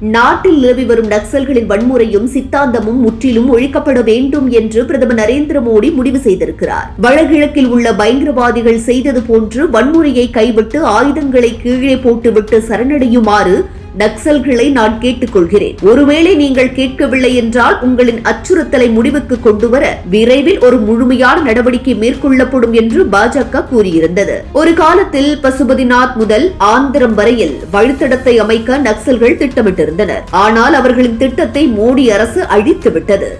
நாட்டில் நிலவி வரும் நக்சல்களின் வன்முறையும் சித்தாந்தமும் முற்றிலும் ஒழிக்கப்பட வேண்டும் என்று பிரதமர் நரேந்திர மோடி முடிவு செய்திருக்கிறார். வடகிழக்கில் உள்ள பயங்கரவாதிகள் செய்தது போன்று வன்முறையை கைவிட்டு ஆயுதங்களை கீழே போட்டுவிட்டு சரணடையுமாறு நக்சல்களை நான் கேட்டுக்கொள்கிறேன். ஒருவேளை நீங்கள் கேட்கவில்லை என்றால் உங்களின் அச்சுறுத்தலை முடிவுக்கு கொண்டுவர விரைவில் ஒரு முழுமையான நடவடிக்கை மேற்கொள்ளப்படும் என்று பாஜக கூறியிருந்தது. ஒரு காலத்தில் பசுபதிநாத் முதல் ஆந்திரம் வரையில் வழித்தடத்தை அமைக்க நக்சல்கள் திட்டமிட்டிருந்தனர். ஆனால் அவர்களின் திட்டத்தை மோடி அரசு அழித்துவிட்டது.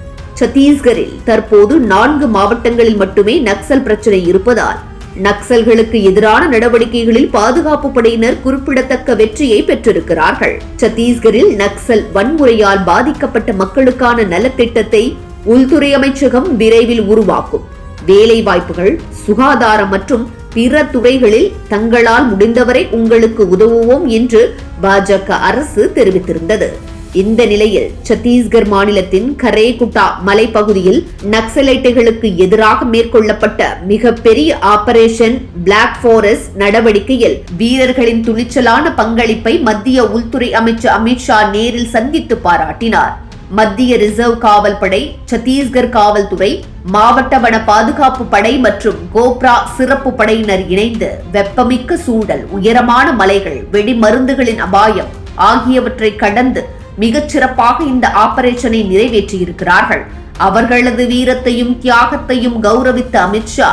சத்தீஸ்கரில் தற்போது நான்கு மாவட்டங்களில் மட்டுமே நக்சல் பிரச்சனை இருப்பதால் நக்சல்களுக்கு எதிரான நடவடிக்கைகளில் பாதுகாப்பு படையினர் குறிப்பிடத்தக்க வெற்றியை பெற்றிருக்கிறார்கள். சத்தீஸ்கரில் நக்சல் வன்முறையால் பாதிக்கப்பட்ட மக்களுக்கான நலத்திட்டத்தை உள்துறை அமைச்சகம் விரைவில் உருவாக்கும். வேலை வாய்ப்புகள் சுகாதாரம் மற்றும் பிற துறைகளில் தங்களால் முடிந்தவரை உங்களுக்கு உதவுவோம் என்று பாஜக அரசு தெரிவித்திருந்தது. இந்த நிலையில் சத்தீஸ்கர் மாநிலத்தின் கரேகுட்டா மலைப்பகுதியில் நக்சலைட்டுகளுக்கு எதிராக மேற்கொள்ளப்பட்ட மிகப்பெரிய ஆபரேஷன் பிளாக் ஃபாரஸ்ட் நடவடிக்கையில் வீரர்களின் துணிச்சலான பங்களிப்பை மத்திய உள்துறை அமைச்சர் அமித்ஷா நேரில் சந்தித்து பாராட்டினார். மத்திய ரிசர்வ் காவல் படை சத்தீஸ்கர் காவல்துறை மாவட்ட வன பாதுகாப்பு படை மற்றும் கோப்ரா சிறப்பு படையினர் இணைந்து வெப்பமிக்க சூழல் உயரமான மலைகள் வெடிமருந்துகளின் அபாயம் ஆகியவற்றை கடந்து மிகச் சிறப்பாக இந்த ஆபரேஷனை நிறைவேற்றியிருக்கிறார்கள். அவர்களது வீரத்தையும் தியாகத்தையும் கௌரவித்த அமித்ஷா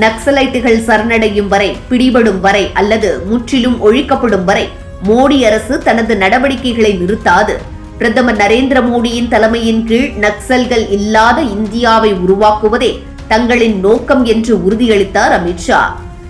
நக்சலைட்டுகள் சரணடையும் வரை பிடிபடும் வரை அல்லது முற்றிலும் ஒழிக்கப்படும் வரை மோடி அரசு தனது நடவடிக்கைகளை நிறுத்தாது. பிரதமர் நரேந்திர மோடியின் தலைமையின் கீழ் நக்சல்கள் இல்லாத இந்தியாவை உருவாக்குவதே தங்களின் நோக்கம் என்று உறுதியளித்தார் அமித்ஷா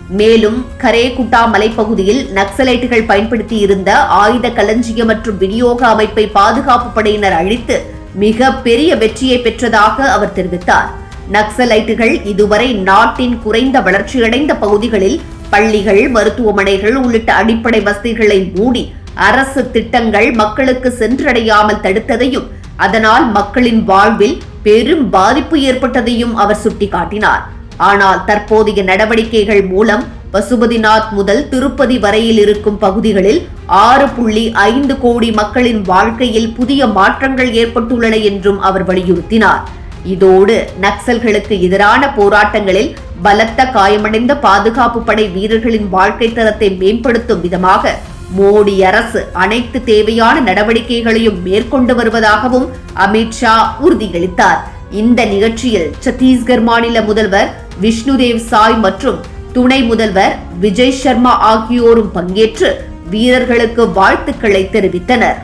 மேலும் கரேகுட்டா மலைப்பகுதியில் நக்சலைட்டுகள் பயன்படுத்தி இருந்த ஆயுத களஞ்சியம் மற்றும் விநியோக அமைப்பை பாதுகாப்பு படையினர் அழித்து மிக பெரிய வெற்றியை பெற்றதாக அவர் தெரிவித்தார். நக்சலைட்டுகள் இதுவரை நாட்டின் குறைந்த வளர்ச்சியடைந்த பகுதிகளில் பள்ளிகள் மருத்துவமனைகள் உள்ளிட்ட அடிப்படை வசதிகளை மூடி அரசு திட்டங்கள் மக்களுக்கு சென்றடையாமல் தடுத்ததையும் அதனால் மக்களின் வாழ்வில் பெரும் பாதிப்பு ஏற்பட்டதையும் அவர் சுட்டிக்காட்டினார். ஆனால் தற்போதைய நடவடிக்கைகள் மூலம் பசுபதிநாத் முதல் திருப்பதி வரையில் இருக்கும் பகுதிகளில் ஆறு புள்ளி ஐந்து கோடி மக்களின் வாழ்க்கையில் புதிய மாற்றங்கள் ஏற்பட்டுள்ளன என்றும் அவர் வலியுறுத்தினார். இதோடு நக்சல்களுக்கு எதிரான போராட்டங்களில் பலத்த காயமடைந்த பாதுகாப்பு படை வீரர்களின் வாழ்க்கை தரத்தை மேம்படுத்தும் விதமாக மோடி அரசு அனைத்து தேவையான நடவடிக்கைகளையும் மேற்கொண்டு வருவதாகவும் அமித்ஷா உறுதியளித்தார். இந்த நிகழ்ச்சியில் சத்தீஸ்கர் மாநில முதல்வர் விஷ்ணுதேவ் சாய் மற்றும் துணை முதல்வர் விஜய் சர்மா ஆகியோரும் பங்கேற்று வீரர்களுக்கு வாழ்த்துக்களை தெரிவித்தனர்.